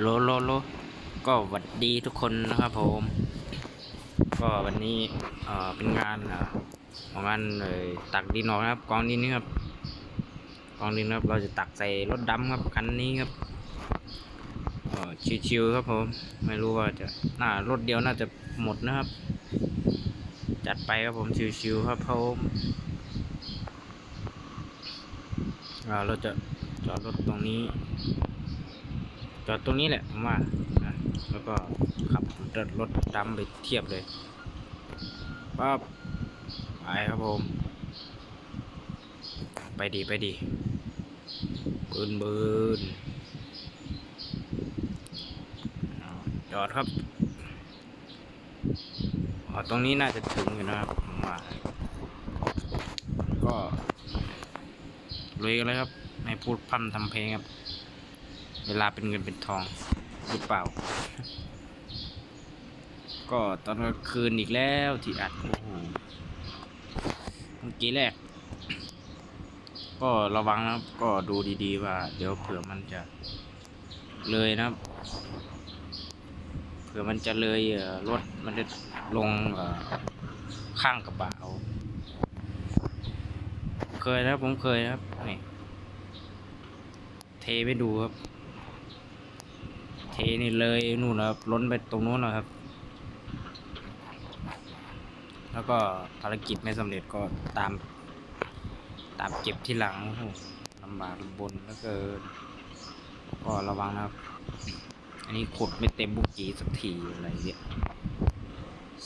โลโลโลก็หวัดดีทุกคนนะครับผม ก็วันนี้เอ่อเป็นงานเอ่อของงานเอ่อตักดินออกนะครับกองดินนี่ครับกองดินครับเราจะตักใส่รถดำครับคันนี้ครับชิวๆครับผม ไม่รู้ว่าจะน่ารถเดียวน่าจะหมดนะครับ จัดไปครับผมชิวๆครับผมเราจะจอดรถตรงนี้ จอดตรงนี้แหละผมว่านะแล้วก็ขับรถรถดำไปเทียบเลยปั๊บไปครับผม ไปดีไปดีบืนบืนจอดครับอ๋อตรงนี้น่าจะถึงอยู่นะครับผมว่าก็ลุยกันเลยครับ ไม่พูดพร่ำทำเพลงครับ เวลาเป็นเงินเป็นทองหรือเปล่า ก็ตอนกลางคืนอีกแล้วที่อัดโอ้โหเมื่อกี้แรก ก็ระวังนะครับ ก็ดูดีๆว่า เดี๋ยวเผื่อมันจะเลยนะครับ เผื่อมันจะเลยรถมันจะลงข้างกระบะเอาเคยนะผมเคยนะครับนี่เทไปดูครับ ทนี่เลยนู่นนะครับ ล้นไปตรงนู้นนะครับ แล้วก็ภารกิจไม่สำเร็จก็ตาม ตามเก็บที่หลังลำบากลำบนแล้วเกินก็ระวังนะครับ อันนี้ขุดไม่เต็มบุกีสักทีอะไรเนี่ย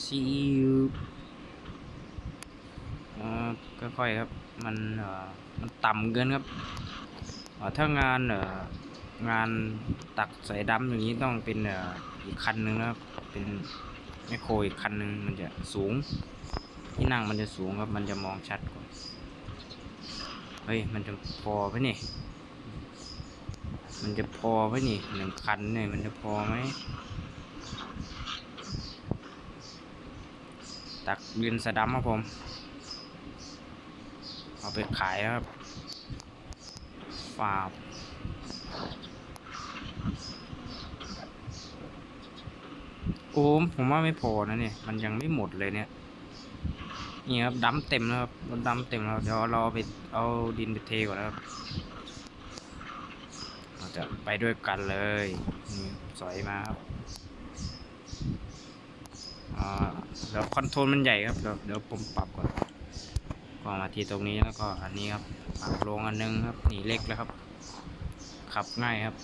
ชิวอ่าค่อยๆครับ มันเอ่อมันต่ำเกินครับถ้างานเอ่อ งานตักใส่ดำอย่างนี้ต้องเป็นอีกคันนึงนะครับ เป็นแมคโครอีกคันนึงมันจะสูง ที่นั่งมันจะสูงครับ มันจะมองชัดกว่า เฮ้ย มันจะพอไหมนี่ มันจะพอไหมนี่หนึ่งคันเนี่ยมันจะพอไหม ตักดินสะดำครับผม เอาไปขายครับฝาบ โอ้ผมว่าไม่พอนะเนี่ย มันยังไม่หมดเลยเนี่ย นี่ครับดำเต็มแล้วครับรถดำเต็มแล้ว เดี๋ยวเราเอไปเอาดินไปเทก่อนนะครับเราจะไปด้วยกันเลยนี่สอยมาครับอ่าเดี๋ยวคอนโทรลมันใหญ่ครับ เดี๋ยวเดี๋ยวผมปรับก่อนก็มาที่ตรงนี้แล้วก็อันนี้ครับปรับลงอันนึงครับนี่เล็กแล้วครับ ขับง่ายครับ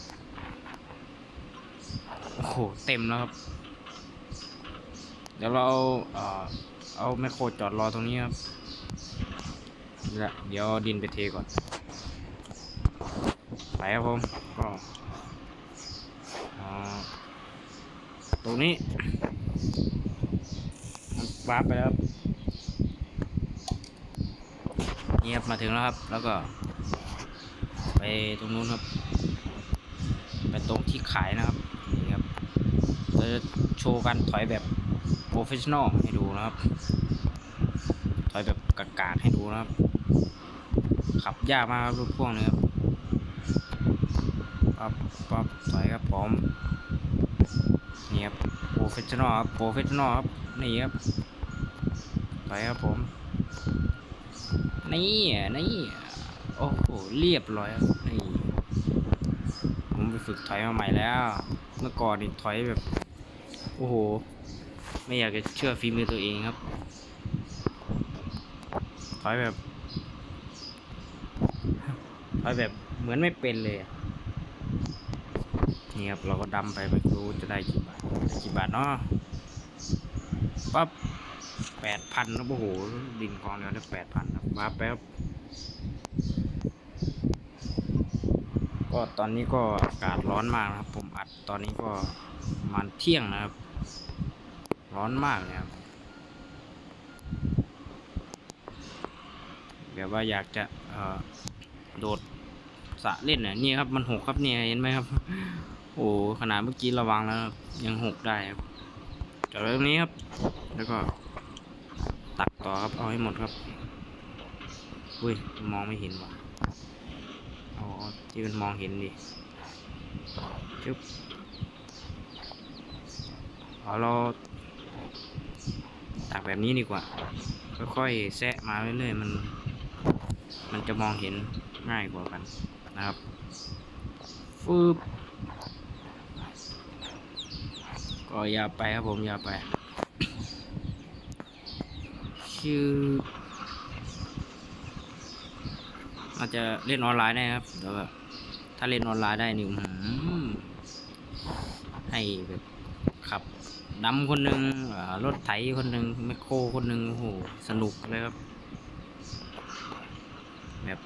โอ้โห เต็มแล้วครับ เดี๋ยวเราเอาเอาแมคโครจอดรอตรงนี้ครับและเดี๋ยวดินไปเทก่อน ไปครับผมก็ตรงนี้วาร์ปไปแล้วครับนี่ครับมาถึงแล้วครับ แล้วก็ ไปตรงนู้นครับ ไปตรงที่ขายนะครับนี่ครับเราจะโชว์การถอยแบบ รเฟชชั่นอลให้ดูนะครับถอยแบบกากๆให้ดูนะครับ ขับยากมากครับรถพ่วงนี้ครับปั๊บปั๊บถอยครับพร้อมนี่ครับโปรเฟชชั่นอลครับโปรเฟชชั่นอลครับนี่ครับถอยครับผมนี่นี่โอ้โหเรียบร้อยครับนี่ผมไปฝึกถอยมาใหม่แล้ว เมื่อก่อนนี่ถอยแบบ โอ้โห ไม่อยากจะเชื่อฝีมือตัวเองครับถอยแบบถอยแบบเหมือนไม่เป็นเลยนี่ครับเราก็ดำไปไม่รู้จะได้กี่บาทกี่บาทเนาะปั๊บแปดพันนะโอ้โหดินกองเดียวได้แปดพันครับมาแป๊บก็ตอนนี้ก็อากาศร้อนมากนะครับ ผมอัดตอนนี้ก็ประมาณเที่ยงนะครับ ร้อนมากเลยครับแบบว่าอยากจะเอโดดสะเล่นน่ะนี่ครับมันหกครับเนี่ยเห็นไหมครับ โอ้ขนาดเมื่อกี้ระวังแล้วยังหกได้ครับจอดไว้ตรงนี้ครับ แล้วก็ ตักต่อครับเอาให้หมดครับอุ้ยมองไม่เห็นว่ะเอที่มันมองเห็นดิจุ๊บเอาเรา ตักแบบนี้ดีกว่า ค่อยๆแซะมาเรื่อยๆมัน มันจะมองเห็นง่ายกว่ากันนะครับฟืบก็อย่าไปครับผมอย่าไปชื่ออาจจะเล่นออนไลน์ได้ครับแต่ว่าถ้าเล่นออนไลน์ได้นี่อื้อหือให้แบบ ดำคนหนึ่งรถไถคนหนึ่งแมคโครคนหนึ่งโอ้โหสนุกเลยครับ แบบ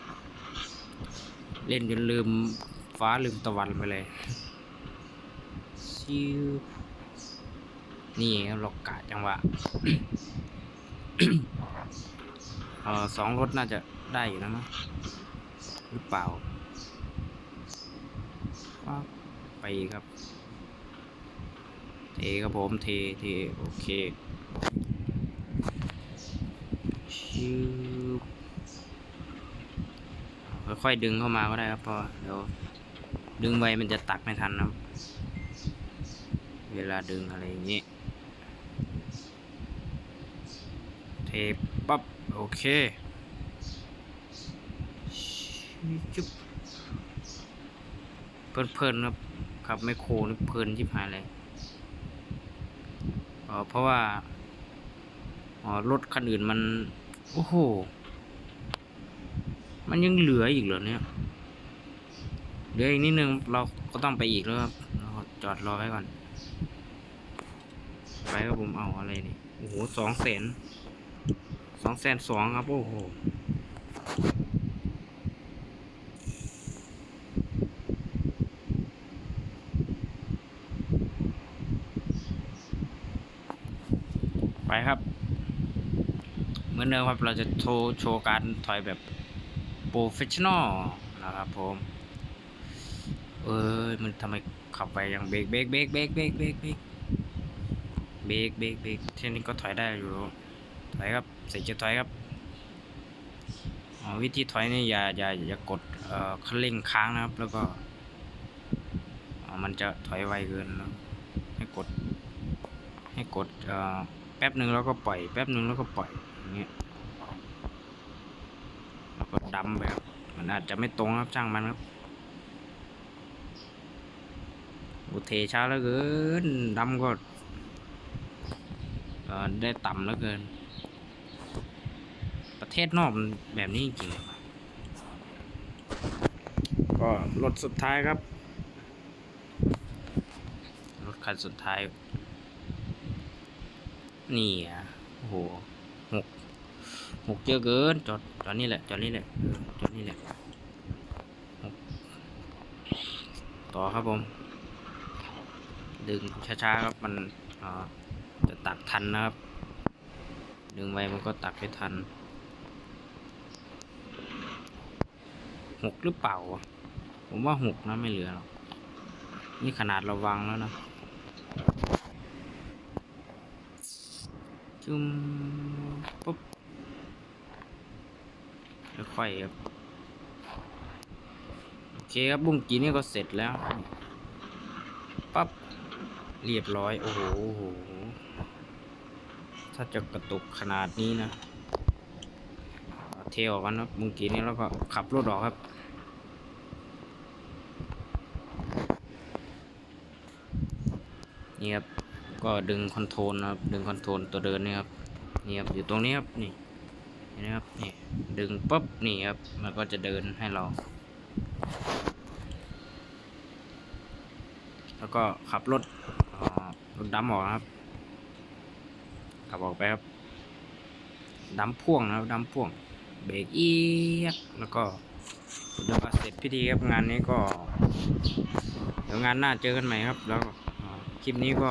เล่นจนลืมฟ้าลืมตะวันไปเลยชิวนี่เรากะจังหวะเออสองรถน่าจะได้อยู่นะมั้งหรือเปล่า ไปครับ เทครับผมเทเทโอเคชิวค่อยๆดึงเข้ามาก็ได้ครับพราะเดี๋ยวดึงไปมันจะตักไม่ทันนะเวลาดึงอะไรอย่างนี้ เทปั๊บโอเคจุ๊บเพลินๆครับขับไม่โครนี่เพลินชิบหายเลย ออเพราะว่าอ๋อรถคันอื่นมัน โอ้โห มันยังเหลืออีกเหรอเนี่ยเหลืออีกนิดนึงเราก็ต้องไปอีกแล้วครับเราจอดรอไว้ก่อน ไปครับผมเอาอะไรนี่โอ้โหสองแสนสองแสนสองครับ โอ้โห ไปครับ เหมือนเดิมครับเราจะโชว์โชว์การถอยแบบโปรเฟชชั่นอลนะครับผมเอ้ยมันทำไมขับไปยังเบรกเบรกเบรกเบรกเบรกเบรกเบรกเบรกเบรกเบรกเช่นนี้ก็ถอยได้อยู่ ถอยครับเสร็จจะถอยครับวิธีถอยนี่อย่าอย่าอย่ากดเอ่อคันเร่งค้างนะครับ แล้วก็ มันจะถอยไวเกินให้กด ให้กดเอ่อ ป๊บหนึ่งแล้วก็ปล่อยแป๊บหนึ่งแล้วก็ปล่อยอย่างเงี้ยแล้วก็ดำไปครับมันอาจจะไม่ตรงครับช่างมันครับอุเทช้าแล้วเกินดำก็เออได้ต่ำแล้วเกิน ประเทศนอกมันแบบนี้จริงก็รถสุดท้ายครับ รถคันสุดท้าย นี่อะโอ้โหหกหกเยอะเกินจอดจอดนี่แหละจอดนี่แหละจอดนี่แหละต่อครับผม ดึงช้าๆครับมันจะตักทันนะครับ ดึงไว้มันก็ตักไม่ทันหกหรือเปล่า ผมว่าหกนะไม่เหลือหรอกนี่ขนาดเราวางแล้วนะ จุ่มปุ๊บค่อยครับโอเคครับบุ้งกีนี่ก็เสร็จแล้วปั๊บเรียบร้อยโอ้โหถ้าจะกระตุกขนาดนี้นะเอาเทออกกันครับบุ้งกีนี่แล้วก็ขับรถออกครับนี่ครับ ก็ดึงคอนโทรลนะครับ ดึงคอนโทรลตัวเดินนี่ครับนี่ครับอยู่ตรงนี้ครับนี่นไหมครับนี่ดึงปุ๊บนี่ครับมันก็จะเดินให้เรา แล้วก็ขับรถรถดำออกครับ ขับออกไปครับดำพ่วงนะครับดำพ่วงเบรกเอียดแล้วก็เดี๋ยวก็เสร็จพิธีครับงานนี้ก็ เดี๋ยวงานหน้าเจอกันใหม่ครับ แล้วคลิปนี้ก็